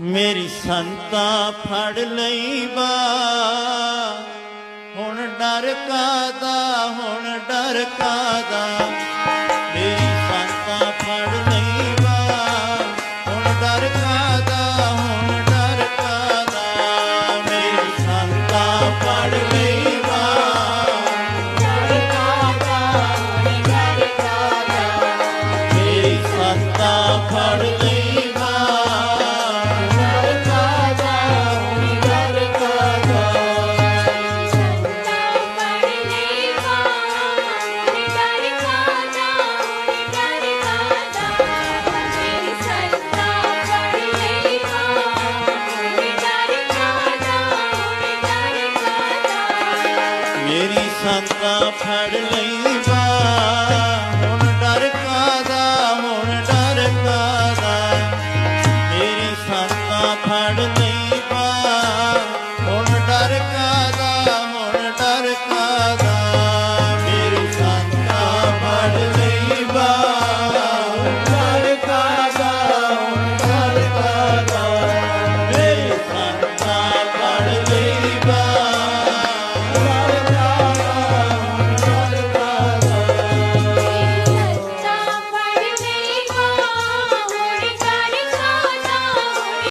ਮੇਰੀ ਸੰਤਾ ਫੜ ਲਈ ਬਾ। ਹੁਣ ਡਰ ਕਾਦਾ ਹੁਣ ਡਰ ਕਾਦਾ। ਮੇਰੀ ਸੰਤਾ ਫੜ ਲਈ ਬਾ। ਹੁਣ ਡਰ ਕਾਦਾ ਹੁਣ ਡਰ ਕਾਦਾ। ਮੇਰੀ ਸੰਤਾ ਫੜ ਲਈ ਬਾ। ਮੇਰੀ ਸੰਤਾ ਫੜ ਲਈ ਮੇਰੀ ਸੰਤਾਂ ਫੜ ਲਈ